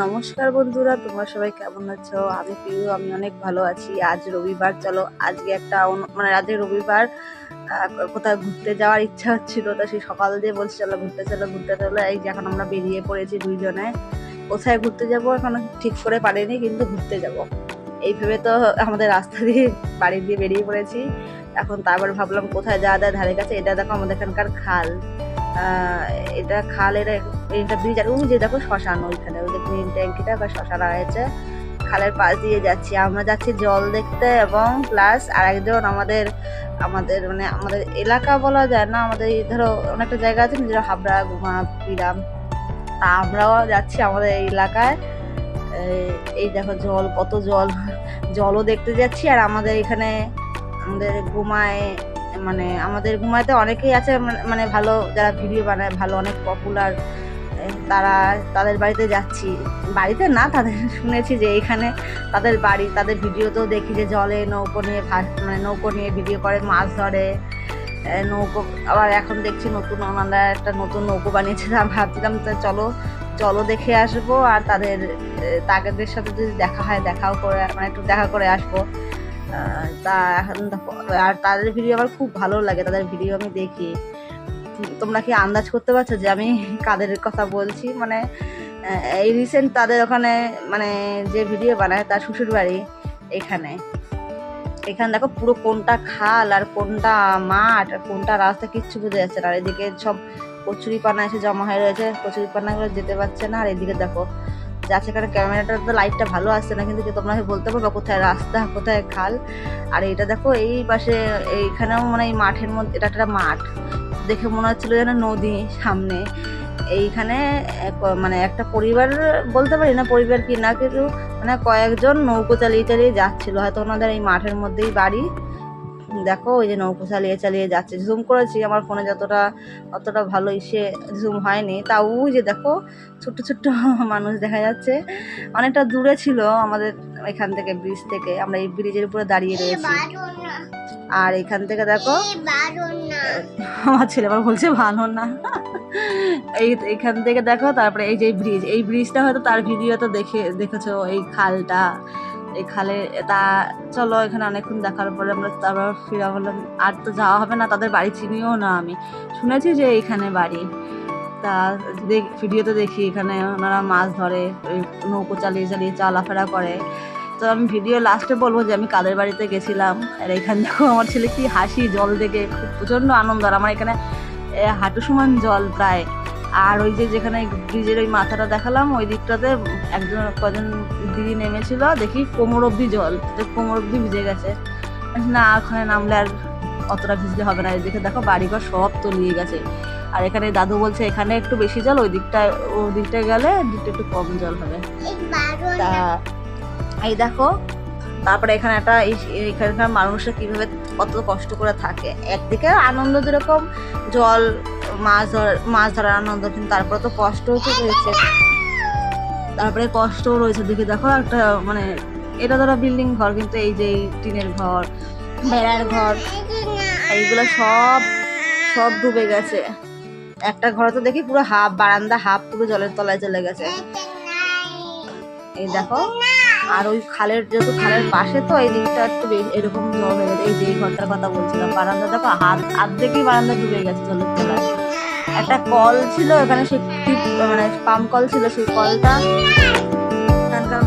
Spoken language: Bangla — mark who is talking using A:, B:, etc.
A: নমস্কার বন্ধুরা, তোমরা সবাই কেমন আছো? আমি পিউ আমি অনেক ভালো আছি। আজ রবিবার, চলো আজকে একটা মানে আজকে রবিবার কোথাও ঘুরতে যাওয়ার ইচ্ছা হচ্ছিল, তো সেই সকাল দিয়ে বলছি, চলো ঘুরতে চলো ঘুরতে, চলো। এই যে এখন আমরা বেরিয়ে পড়েছি দুইজনে। কোথায় ঘুরতে যাব এখন ঠিক করে পারিনি, কিন্তু ঘুরতে যাব। এইভাবে তো আমাদের রাস্তা দিয়ে, বাড়ি দিয়ে বেরিয়ে পড়েছি। এখন তারপর ভাবলাম কোথায় যাওয়া যায়, ধারে কাছে। এটা দেখো আমাদের এখানকার খাল। এটা খাল, এটা ব্রিজ আর ওই যে দেখো শ্মশান ওইখানে, ওই যে গ্রিন ট্যাঙ্কিটা বা শ্মশান রয়েছে। খালের পাশ দিয়ে যাচ্ছি। আমরা যাচ্ছি জল দেখতে এবং প্লাস আরেকজন আমাদের আমাদের মানে আমাদের এলাকা বলা যায় না, আমাদের ধরো অনেকটা জায়গা আছে না যেটা হাবড়া গুমা পিরাম তা আমরাও যাচ্ছি আমাদের এই এলাকায়। এই- দেখো জল, কত জল। জলও দেখতে যাচ্ছি আর আমাদের এখানে আমাদের ঘুমায় মানে আমাদের ঘুমাইতে অনেকেই আছে মানে- মানে ভালো যারা ভিডিও বানায় ভালো অনেক পপুলার তারা তাদের বাড়িতে যাচ্ছি। বাড়িতে না তাদের শুনেছি যে এখানে তাদের বাড়ি তাদের ভিডিওতেও দেখি যে জলে নৌকো নিয়ে ভাস- মানে নৌকো নিয়ে ভিডিও করে মাছ ধরে নৌকো আবার এখন দেখছি নতুন ওনারা একটা নতুন নৌকো বানিয়েছে ভাবছিলাম তো চলো চলো দেখে আসব আর তাদের এ, তাদের সাথে যদি দেখা হয় দেখাও করে মানে একটু দেখা করে আসব। তা এখন আর তাদের ভিডিও আমার খুব ভালো লাগে, তাদের ভিডিও আমি দেখি। তোমরা কি আন্দাজ করতে পারছ যে আমি কাদের কথা বলছি? মানে এই রিসেন্ট তাদের ওখানে মানে যে ভিডিও বানায় তার শ্বশুর বাড়ি, এখানে। এখানে দেখো পুরো কোনটা খাল আর কোনটা মাঠ আর কোনটা রাস্তা কিচ্ছু বোঝা যাচ্ছে না। আর এদিকে সব কচুরি পানা এসে জমা হয়ে রয়েছে কচুরি পানাগুলো যেতে পারছে না। আর এদিকে দেখো যাচ্ছে এখানে ক্যামেরাটা তো লাইটটা ভালো আসছে না, কিন্তু কি তোমরা বলতে পারবে কোথায় রাস্তা, কোথায় খাল? আর এটা দেখো, এই পাশে, এইখানেও মানে এই মাঠের মধ্যে, এটা একটা মাঠ। দেখে মনে হচ্ছিল যেন নদী সামনে। এইখানে মানে একটা পরিবার, বলতে পারি না পরিবার কি না, কিন্তু মানে কয়েকজন নৌকো চালিয়ে চালিয়ে যাচ্ছিল। হয়তো ওনাদের এই মাঠের মধ্যেই বাড়ি। দেখো ওই যে নৌকো চালিয়ে চালিয়ে যাচ্ছে। জুম করেছি আমার ফোনে যতটা অতটা ভালো ইসে জুম হয়নি। তা ওই যে দেখো ছোট্ট ছোট্ট মানুষ দেখা যাচ্ছে। অনেকটা দূরে ছিল আমাদের এখান থেকে ব্রিজ থেকে। আমরা এই ব্রিজের উপরে দাঁড়িয়ে রয়েছি। আর এখান থেকে দেখো আমার ছেলে আবার বলছে ভালো না। এই এখান থেকে দেখো তারপরে এই যে ব্রিজ এই ব্রিজটা হয়তো তার ভিডিও তো দেখে দেখেছ এই খালটা। এই খালে তা চলো এখানে অনেকক্ষণ দেখার পরে আমরা তারপর ফিরা বললাম, আর তো যাওয়া হবে না, তাদের বাড়ি চিনিও না আমি। শুনেছি যে এইখানে বাড়ি। তা ভিডিওতে দেখি এখানে ওনারা মাছ ধরে, ওই নৌকো চালিয়ে চালিয়ে চলাফেরা করে। তো আমি ভিডিও লাস্টে বলব যে আমি কাদের বাড়িতে গেছিলাম, আর এখান দেখো আমার ছেলে কি হাসি, জল দেখে, খুব প্রচণ্ড আনন্দ। আর আমার এখানে হাঁটু সমান জল প্রায়। আর ওই যে যেখানে ব্রিজের ওই মাথাটা দেখালাম ওই দিকটাতে একজন কজন দিদি নেমেছিল দেখি কোমর অবধি জল কোমর অবধি ভিজে গেছে। না ওখানে নামলে আর অতটা ভিজলে হবে না। এদিকে দেখো বাড়িঘর সব তলিয়ে গেছে। আর এখানে দাদু বলছে এখানে একটু বেশি জল ওই দিকটায় ওই দিকটায় গেলে দিকটা একটু কম জল হবে। তা এই দেখো তারপরে এখানে একটা এখানকার মানুষরা কীভাবে কত কষ্ট করে থাকে। একদিকে আনন্দ যেরকম জল মাছ ধর, মাছ ধরার আনন্দ, কিন্তু তারপরে তো কষ্টও তো রয়েছে। তারপরে কষ্টও রয়েছে। দেখে দেখো একটা মানে এটা ধরো বিল্ডিং ঘর, কিন্তু এই যে টিনের ঘর বেড়ার ঘর, এইগুলো সব সব ডুবে গেছে। একটা ঘরে তো দেখি পুরো হাফ বারান্দা, হাফ পুরো জলের তলায় চলে গেছে। এই দেখো, আর ওই খালের, যেহেতু খালের পাশে তো, এই দিকটা একটু এরকম হয়ে গেছে এই যে ঘরটার কথা বলছিলাম বারান্দা দেখো হাত আর্ধেকই বারান্দা ডুবে গেছে জলের তলায়। একটা কল ছিল এখানে সেই মানে পাম্প কল ছিল সেই কলটা। এখানকার